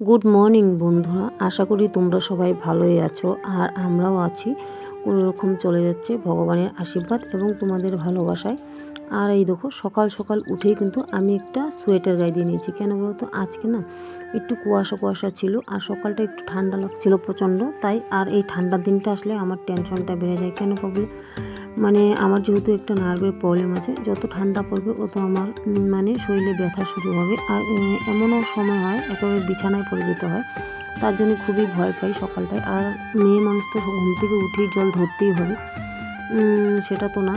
Good morning বন্ধুরা। আশা করি তোমরা সবাই ভালোই আছো, আর আমরাও আছি। কোনো রকম চলে যাচ্ছে ভগবানের আশীর্বাদ এবং তোমাদের ভালোবাসায়। আর এই দেখো, সকাল সকাল উঠেই কিন্তু আমি একটা সোয়েটার গায়ে দিয়ে নিয়েছি। কেন বলো তো? আজকে না একটু কুয়াশা কুয়াশা ছিল, আর সকালটা একটু ঠান্ডা লাগছিল প্রচণ্ড। তাই আর এই ঠান্ডার দিনটা আসলে আমার টেনশনটা বেড়ে যায়। কেন প্রবলেম মানে আমার যেহেতু একটা নার্ভের প্রবলেম আছে, যত ঠান্ডা পড়বে অত আমার মানে শরীরে ব্যথা শুরু হবে। আর এমনও সময় হয়, একেবারে বিছানায় পড়ে যেতে হয়, তার জন্য খুবই ভয় পাই সকালটায়। আর মেয়ে মানুষ তো ঘুম থেকে উঠেই জল ধরতেই হবে সেটা তো না।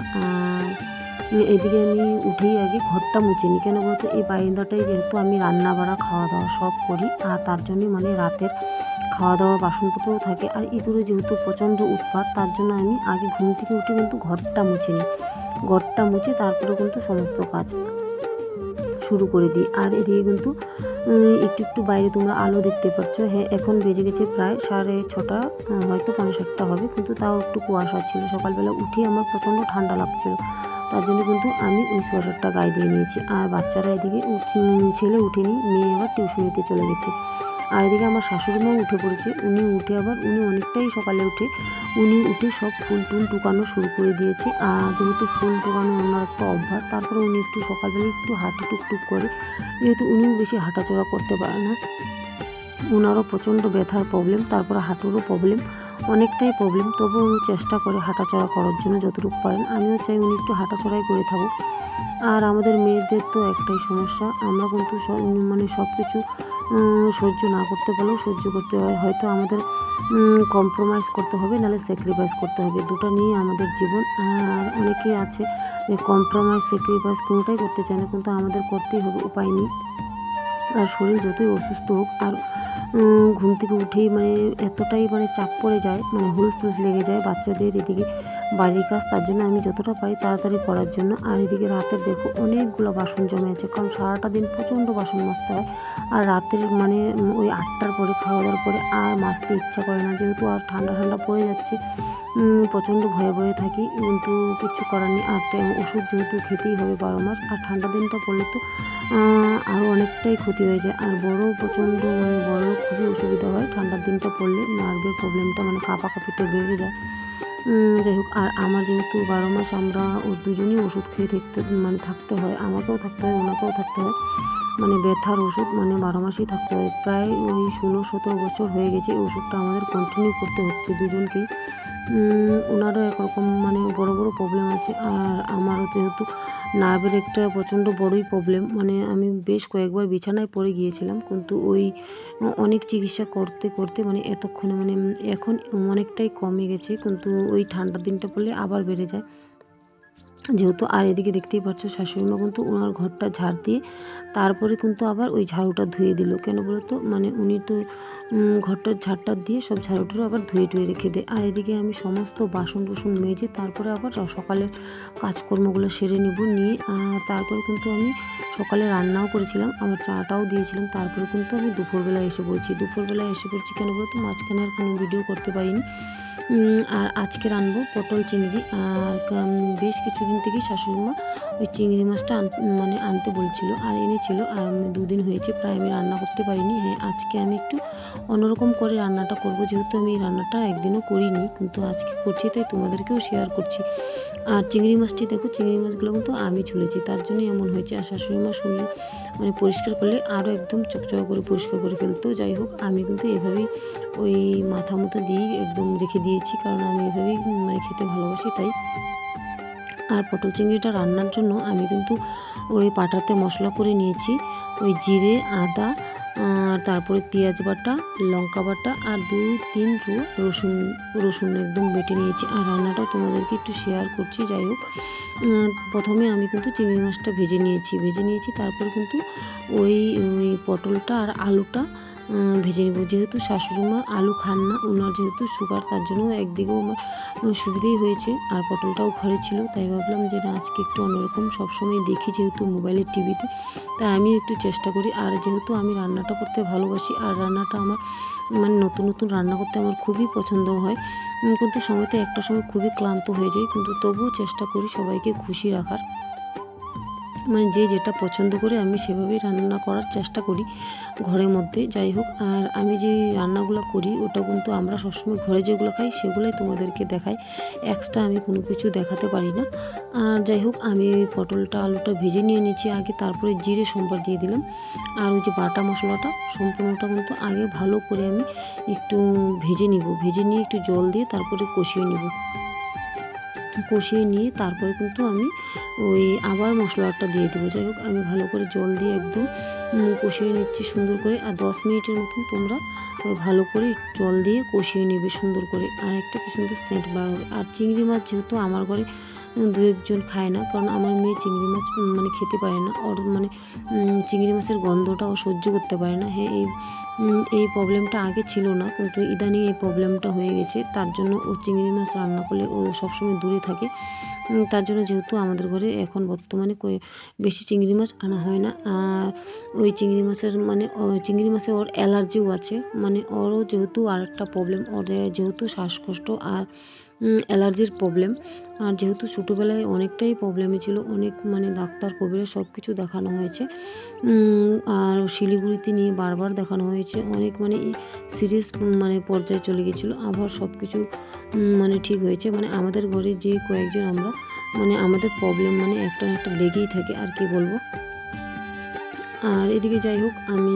এদিকে আমি উঠেই আগে ঘরটা মুছে নিই। কেন বলতো? এই বারিন্দাটাই যেহেতু আমি রান্না বাড়া খাওয়া দাওয়া সব করি, আর তার জন্যই মানে রাতের খাওয়া দাওয়া বাসনপত্রও থাকে। আর ইঁদুরে যেহেতু প্রচণ্ড উৎপাত, তার জন্য আমি আগে ঘুম থেকে উঠে কিন্তু ঘরটা মুছে নিই। ঘরটা মুছে তারপরে কিন্তু সমস্ত কাজ শুরু করে দিই। আর এদিকে কিন্তু একটু একটু বাইরে তোমরা আলো দেখতে পাচ্ছ। হ্যাঁ এখন বেজে গেছে প্রায় সাড়ে ছটা হয়তো পৌনে সাতটা হবে। কিন্তু তাও একটু কুয়াশা ছিল। সকালবেলা উঠে আমার প্রচণ্ড ঠান্ডা লাগছিল। তার জন্য কিন্তু আমি ওই সোয়েটারটা গায়ে দিয়ে নিয়েছি। আর বাচ্চারা এদিকে ছেলে উঠেনি, মেয়ে আবার টিউশনিতে চলে গেছে। আর এদিকে আমার শাশুড়ি মাও উঠে পড়েছে। উনি উঠে আবার, উনি অনেকটাই সকালে উঠে, উনি উঠে সব ফুল টুল টুকানো শুরু করে দিয়েছে। আর যেহেতু ফুল টুকানো ওনার একটা অভ্যাস, তারপরে উনি একটু সকালবেলা একটু হাঁটু টুকটুক করে, যেহেতু উনিও বেশি হাঁটাচলা করতে পারে না ওনারও প্রচণ্ড ব্যথার প্রবলেম তারপরে হাঁটুরও প্রবলেম অনেকটাই প্রবলেম তবুও উনি চেষ্টা করে হাঁটাচলা করার জন্য যতটুকু পারেন। আমিও চাই উনি একটু হাঁটাচলাই করে থাকুক। আর আমাদের মেয়েদের তো একটাই সমস্যা, আমরা কিন্তু সব মানে সব কিছু সহ্য না করতে পারলেও সহ্য করতে হয়। হয়তো আমাদের কম্প্রোমাইজ করতে হবে, নাহলে স্যাক্রিফাইস করতে হবে। দুটো নিয়ে আমাদের জীবন, আর অনেকেই আছে যে কম্প্রোমাইজ স্যাক্রিফাইস কোনোটাই করতে চায় না, কিন্তু আমাদের করতেই হবে, উপায় নেই। আর শরীর যতই অসুস্থ হোক, আর ঘুম থেকে উঠেই মানে এতটাই মানে চাপ পড়ে যায় মানে হুলস তুলস লেগে যায়, বাচ্চাদের এদিকে বাড়ির কাজ, তার জন্য আমি যতটা পারি তাড়াতাড়ি করার জন্য। আর এদিকে রাতের দেখো অনেকগুলো বাসন জমে আছে, কারণ সারাটা দিন প্রচণ্ড বাসন মাজতে হয়। আর রাতের মানে ওই আটটার পরে খাওয়া দাওয়ার পরে আর মাজতে ইচ্ছা করে না, যেহেতু আর ঠান্ডা ঠান্ডা পড়ে যাচ্ছে। প্রচণ্ড ভয়ে ভয়ে থাকি, কিন্তু কিছু করার নেই। আর ওষুধ যেহেতু খেতেই হবে বারো মাস, আর ঠান্ডা দিনটা পড়লে তো আরও অনেকটাই ক্ষতি হয়ে যায়। আর বড় প্রচণ্ড মানে বড় খুবই অসুবিধা হয় ঠান্ডার দিনটা পড়লে, নার্ভের প্রবলেমটা মানে কাঁপা কাঁপিতে বেড়ে যায়। যাই হোক, আর আমার যেহেতু বারো মাস আমরা ও দুজনই ওষুধ খেয়ে থাকতে মানে থাকতে হয়, আমাকেও থাকতে হয়, ওনাকেও থাকতে হয় মানে ব্যথার ওষুধ মানে বারো মাসেই থাকতে হয়। প্রায় ওই ষোলো সতেরো বছর হয়ে গেছে ওষুধটা আমাদের কন্টিনিউ করতে হচ্ছে দুজনকেই। ওনারও একরকম মানে বড় বড় প্রবলেম আছে। আর আমারও যেহেতু নার্ভের একটা প্রচণ্ড বড়ই প্রবলেম মানে আমি বেশ কয়েকবার বিছানায় পড়ে গিয়েছিলাম, কিন্তু ওই অনেক চিকিৎসা করতে করতে মানে এতক্ষণে মানে এখন অনেকটাই কমে গেছে, কিন্তু ওই ঠান্ডার দিনটা পড়লে আবার বেড়ে যায়। যেহেতু আর এদিকে দেখতেই পাচ্ছ শাশুড়ি মা কিন্তু ওনার ঘরটা ঝাড় দিয়ে তারপরে কিন্তু আবার ওই ঝাড়ুটা ধুয়ে দিল। কেন বলো তো? মানে উনি তো ঘরটার ঝাড়টা দিয়ে সব ঝাড়ুটারও আবার ধুয়ে টুয়ে রেখে দেয়। আর এদিকে আমি সমস্ত বাসন টুসন মেজে তারপরে আবার সকালের কাজকর্মগুলো সেরে নেব, নিয়ে তারপরে কিন্তু আমি সকালে রান্নাও করেছিলাম আমার চাটাও দিয়েছিলাম, তারপরে কিন্তু আমি দুপুরবেলা এসে পড়ছি। দুপুরবেলা এসে পড়ছি কেন বলো তো? মাঝখানে আর কোনো ভিডিও করতে পারিনি। আর আজকে রানবো পটল চিংড়ি, আর বেশ কিছুদিন থেকেই শাশুড়িমা ওই চিংড়ি মাছটা মানে আনতে বলছিল আর এনেছিল, আর দুদিন হয়েছে প্রায় আমি রান্না করতে পারিনি। হ্যাঁ আজকে আমি একটু অন্যরকম করে রান্নাটা করব, যেহেতু আমি এই রান্নাটা একদিনও করিনি, কিন্তু আজকে করছি, তাই তোমাদেরকেও শেয়ার করছি। আর চিংড়ি মাছটি দেখো, চিংড়ি মাছগুলো কিন্তু আমি ছুলেছি। তার জন্যই এমন হয়েছে আর শাশুড়ি মা শুনলে মানে পরিষ্কার করলে আরও একদম চকচকা করে পরিষ্কার করে ফেলতো। যাই হোক, আমি কিন্তু এভাবেই ওই মাথা মতো দিয়েই একদম রেখে দিয়েছি, কারণ আমি এভাবেই মানে খেতে ভালোবাসি, তাই। আর পটল চিংড়িটা রান্নার জন্য আমি কিন্তু ওই পাটাতে মশলা করে নিয়েছি, ওই জিরে, আদা তারপরে পেঁয়াজ বাটা, লঙ্কা বাটা আর দুই, তিন রসুন রসুন একদম বেটে নিয়েছি। আর রান্নাটা তোমাদেরকে একটু শেয়ার করছি, যাই হোক। প্রথমে আমি কিন্তু চিংড়ি মাছটা ভেজে নিয়েছি। ভেজে নিয়েছি, তারপর কিন্তু ওই ওই পটলটা আর আলুটা ভেজে নেব। যেহেতু শাশুড়ি মা আলু খান না ওনার যেহেতু সুগার তার জন্য একদিকেও আমার সুবিধেই হয়েছে। আর পটলটাও ঘরে ছিল, তাই ভাবলাম যে না, আজকে একটু অন্যরকম সবসময় দেখি যেহেতু মোবাইলের টিভিতে তাই আমি একটু চেষ্টা করি। আর যেহেতু আমি রান্নাটা করতে ভালোবাসি, আর রান্নাটা আমার মানে নতুন নতুন রান্না করতে আমার খুবই পছন্দ হয় কিন্তু সময়তে একটা সময় খুবই ক্লান্ত হয়ে যায়। কিন্তু তবুও চেষ্টা করি সবাইকে খুশি রাখার। মানে যে যেটা পছন্দ করে আমি সেভাবেই রান্না করার চেষ্টা করি ঘরের মধ্যে, যাই হোক। আর আমি যে রান্নাগুলো করি, ওটা কিন্তু আমরা সবসময় ঘরে যেগুলো খাই, সেগুলোই তোমাদেরকে দেখাই। এক্সট্রা আমি কোনো কিছু দেখাতে পারি না। আর যাই হোক, আমি পটলটা, আলুটা ভেজে নিয়ে নিচ্ছি আগে তারপরে জিরে, সম্বার দিয়ে দিলাম। আর ওই যে বাটা মশলাটা, সম্পূর্ণটা কিন্তু আগে ভালো করে আমি একটু ভেজে নিব। ভেজে নিয়ে একটু জল দিয়ে তারপরে কষিয়ে নিব। কষিয়ে নিয়ে তারপরে কিন্তু আমি ওই আবার মশলাটা দিয়ে দেবো। যাই হোক, আমি ভালো করে জল দিয়ে একদম কষিয়ে নিচ্ছি সুন্দর করে। আর দশ মিনিটের মতন তোমরা ভালো করে জল দিয়ে কষিয়ে নেবে সুন্দর করে। আর একটা কি সুন্দর সেন্ট বার হবে। আর চিংড়ি মাছ যেহেতু আমার ঘরে দু একজন খায় না, কারণ আমার মেয়ে চিংড়ি মাছ মানে খেতে পারে না। ওর মানে চিংড়ি মাছের গন্ধটা ও সহ্য করতে পারে না। হ্যাঁ এই এই প্রবলেমটা আগে ছিল না, কিন্তু ইদানিং এই প্রবলেমটা হয়ে গেছে। তার জন্য ও চিংড়ি মাছ রান্না করলে ও সবসময় দূরে থাকে। তার জন্য যেহেতু আমাদের ঘরে এখন বর্তমানে বেশি চিংড়ি মাছ আনা হয় না। আর ওই চিংড়ি মাছের মানে চিংড়ি মাছে ওর অ্যালার্জিও আছে। মানে ওরও যেহেতু আর একটা প্রবলেম, ওর যেহেতু শ্বাসকষ্ট আর অ্যালার্জির প্রবলেম আর যেহেতু ছোটোবেলায় অনেকটাই প্রবলেমে ছিল, অনেক মানে ডাক্তার কবিরা সব কিছু দেখানো হয়েছে। আর শিলিগুড়িতে নিয়ে বারবার দেখানো হয়েছে। অনেক মানে সিরিয়াস মানে পর্যায়ে চলে গেছিল আবার সব কিছু মানে ঠিক হয়েছে। মানে আমাদের ঘরে যে কয়েকজন আমরা মানে আমাদের প্রবলেম মানে একটা একটা লেগেই থাকে, আর কি বলব? আর এদিকে যাই হোক, আমি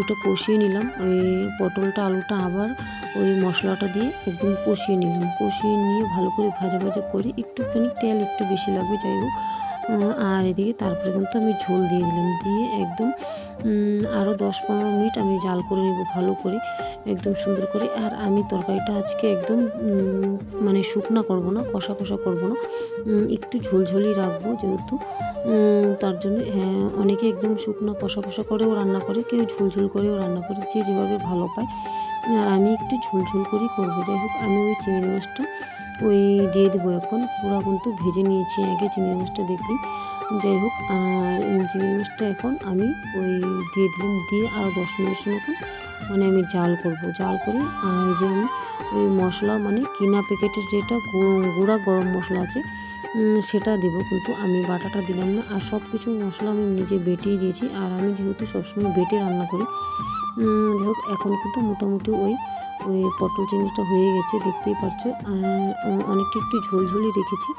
ওটা কষিয়ে নিলাম। ওই পটলটা, আলুটা আবার ওই মশলাটা দিয়ে একদম কষিয়ে নিলাম। কষিয়ে নিয়ে ভালো করে ভাজা ভাজা করে একটুখানি তেল একটু বেশি লাগবে, যাই হোক। আর এদিকে তারপরে কিন্তু আমি ঝোল দিয়ে দিলাম। দিয়ে একদম আরও দশ পনেরো মিনিট আমি জাল করে নেব ভালো করে, একদম সুন্দর করে। আর আমি তরকারিটা আজকে একদম মানে শুকনা করব না, কষা কষা করব না। একটু ঝোলঝোলই রাখব যেহেতু তার জন্য হ্যাঁ অনেকে একদম শুকনো কষা কষা করেও রান্না করে, কেউ ঝোলঝোল করেও রান্না করে, যে যেভাবে ভালো পায়। আর আমি একটু ঝোলঝোল করেই করব। যাই হোক, আমি ওই চিংড়ি মাছটা দিয়ে দেবো এখন। পুরো কিন্তু ভেজে নিয়েছি, আগে চিংড়ি মাছটা দেখলি যাই হোক, আর চিংড়ি মাছটা এখন আমি ওই দিয়ে দিলাম, দিয়ে আরও দশ মিনিটের মতন মানে আমি জাল করব। জাল করে আর যে আমি ওই মশলা মানে কিনা প্যাকেটের যেটা গুঁড়া গরম মশলা আছে সেটা দেবো। কিন্তু আমি বাটাটা দিলাম না, আর সব কিছু মশলা আমি নিজে বেটেই দিয়েছি। আর আমি যেহেতু সবসময় বেটে রান্না করি যাই হোক, এখন কিন্তু মোটামুটি ওই ওই পটল চিংড়িটা হয়ে গেছে, দেখতেই পারছ। আর অনেকটা একটু ঝোলঝোলই রেখেছি।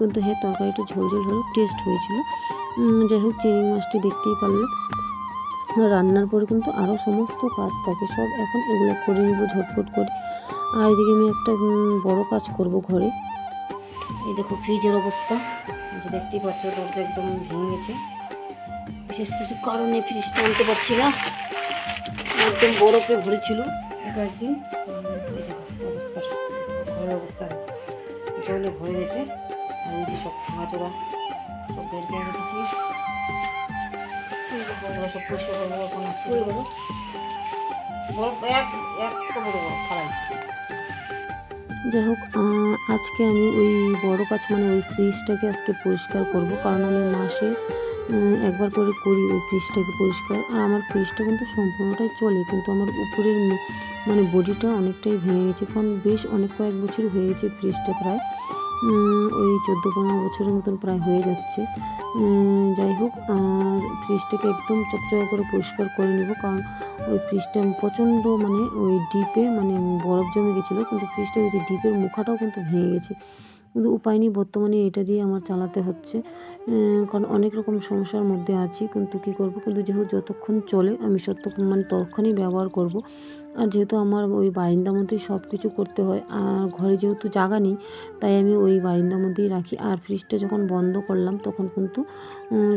কিন্তু হ্যাঁ তরকারিটা ঝোলঝোল হলেও টেস্ট হয়েছিল। যাই হোক, চিংড়ি মাছটি দেখতেই পারলে রান্নার পরে কিন্তু আরও সমস্ত কাজ থাকে, সব এখন এগুলো করে নিব ঝটফট করে। আর এদিকে আমি একটা বড় কাজ করব ঘরে। এই দেখো, ফ্রিজের অবস্থা। দেখতেই পাচ্ছ দরজা একদম ভেঙে গেছে। বিশেষ কিছু কারণে ফ্রিজটা আনতে পারছি না। একদম বরফে ভরেছিল। এটা অবস্থা ঘরের অবস্থা জলে ভরে গেছে। আর সব সব বের করে রেখেছি। সব পরিষ্কার করব এখন বরফ এক এক যাই হোক আজকে আমি ওই বড় কাজ মানে ওই ফ্রিজটাকে আজকে পরিষ্কার করব। কারণ আমি মাসে একবার করে করি ওই ফ্রিজটাকে পরিষ্কার। আর আমার ফ্রিজটা কিন্তু সম্পূর্ণটাই চলে, কিন্তু আমার উপরের মানে বডিটা অনেকটাই ভেঙে গেছে। কারণ বেশ অনেক কয়েক বছর হয়ে গেছে ফ্রিজটা প্রায়। ওই চোদ্দ পনেরো বছরের মতন প্রায় হয়ে যাচ্ছে। যাই হোক, আর ফ্রিজটাকে একদম চকচকা করে পরিষ্কার করে নেব। কারণ ওই ফ্রিজটা প্রচণ্ড মানে ওই ডিপে মানে বরফ জমে গেছিল। কিন্তু ফ্রিজটা ওই যে ডিপের মুখাটাও কিন্তু ভেঙে গেছে। কিন্তু উপায় নেই, বর্তমানে এটা দিয়ে আমার চালাতে হচ্ছে। কারণ অনেক রকম সমস্যার মধ্যে আছি, কিন্তু কী করব? কিন্তু যেহেতু যতক্ষণ চলে, আমি ততক্ষণ মানে ততক্ষণই ব্যবহার করব। আর যেহেতু আমার ওই বারিন্দার মধ্যেই সব কিছু করতে হয়, আর ঘরে যেহেতু জায়গা নেই, তাই আমি ওই বারিন্দার মধ্যেই রাখি। আর ফ্রিজটা যখন বন্ধ করলাম, তখন কিন্তু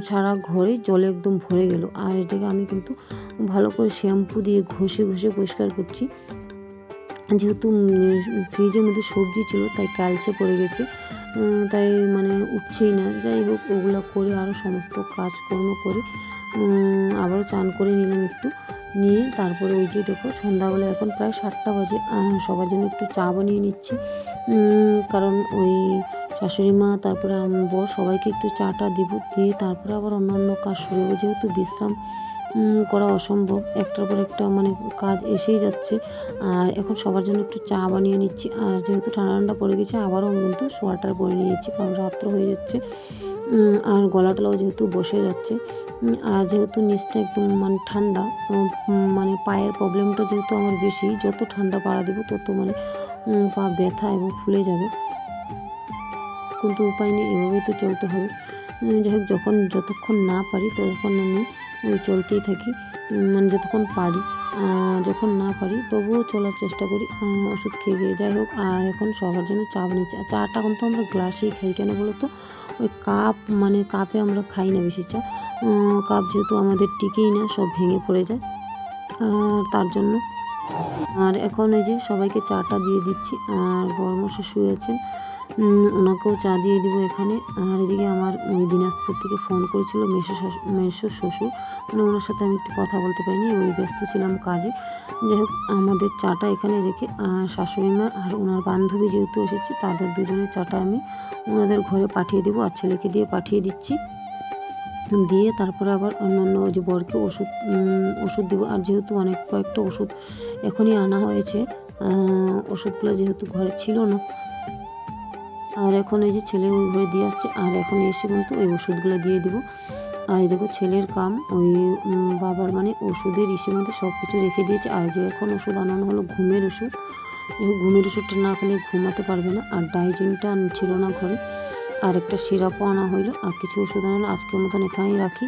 সারা ঘরে জলে একদম ভরে গেল। আর এটাকে আমি কিন্তু ভালো করে শ্যাম্পু দিয়ে ঘষে ঘষে পরিষ্কার করছি। যেহেতু ফ্রিজের মধ্যে সবজি ছিল, তাই কালচে পড়ে গেছে। তাই মানে উঠছেই না। যাই হোক, ওগুলো করে আরও সমস্ত কাজকর্ম করে আবারও চান করে নিলাম একটু। নিয়ে তারপরে ওই যে দেখো, সন্ধ্যাবেলা এখন প্রায় সাতটা বাজে। সবার জন্য একটু চা বানিয়ে নিচ্ছি। কারণ ওই শাশুড়ি মা, তারপরে বর, সবাইকে একটু চাটা দিব। দিয়ে তারপরে আবার অন্যান্য কাজ শুরু হবে যেহেতু বিশ্রাম করা অসম্ভব। একটার পর একটা মানে কাজ এসেই যাচ্ছে। আর এখন সবার জন্য একটু চা বানিয়ে নিচ্ছি। আর যেহেতু ঠান্ডা ঠান্ডা পড়ে গেছে, আবারও কিন্তু সোয়াটার পরে নিয়েছি কারণ রাত্র হয়ে যাচ্ছে। আর গলাটাও যেহেতু বসে যাচ্ছে। আর যেহেতু নিচটা একদম মানে ঠান্ডা মানে পায়ের প্রবলেমটা যেহেতু আমার বেশি, যত ঠান্ডা পাড়া দেবো তত মানে পা ব্যথা এবং ফুলে যাবে। কিন্তু উপায় নেই, এভাবেই তো চলতে হবে। যাই হোক, যখন, যতক্ষণ না পারি ততক্ষণ আমি চলতেই থাকি মানে যতক্ষণ পারি যখন না পারি তবুও চলার চেষ্টা করি ওষুধ খেয়ে গিয়ে যাই হোক। আর এখন সবার জন্য চা বানিয়েছি। চাটা কিন্তু আমরা গ্লাসেই খাই কেন বলো তো ওই কাপ মানে কাপে আমরা খাই না বেশি চা। কাপ যেহেতু আমাদের টিকেই না সব ভেঙে পড়ে যায়। তার জন্য আর এখন এই যে সবাইকে চাটা দিয়ে দিচ্ছি। আর বড়মশা শুয়েছেন উম, ওনাকেও চা দিয়ে দিব এখানে। আর এদিকে আমার দিনাজপুর থেকে ফোন করেছিল মেসো শাশু- মেসো শ্বশুর। মানে ওনার সাথে আমি একটু কথা বলতে পারিনি, ওই ব্যস্ত ছিলাম কাজে। যাই হোক, আমাদের চাটা এখানে রেখে শাশুড়ি মা আর ওনার বান্ধবী যেহেতু এসেছে, তাদের দুজনের চাটা আমি ওনাদের ঘরে পাঠিয়ে দেবো আর ছেলেকে দিয়ে পাঠিয়ে দিচ্ছি। দিয়ে তারপরে আবার অন্যান্য যে বরকে ওষুধ ওষুধ দেবো। আর যেহেতু অনেক কয়েকটা ওষুধ এখনই আনা হয়েছে ওষুধগুলো যেহেতু ঘরে ছিল না আর এখন এই যে ছেলে উপরে দিয়ে আসছে, আর এখন এসে কিন্তু ওই ওষুধগুলো দিয়ে দিব। আর এই দেখো ছেলের কাম, ওই বাবার মানে ওষুধের ইসের মধ্যে সব কিছু রেখে দিয়েছে। আর যে এখন ওষুধ আনানো হলো, ঘুমের ওষুধ। ঘুমের ওষুধটা না খেলে ঘুমাতে পারবে না। আর ডাইজিনটা ছিল না ঘরে। আর একটা সিরাপও আনা হইল। আর কিছু ওষুধ আনালো আজকের মতন এখানেই রাখি।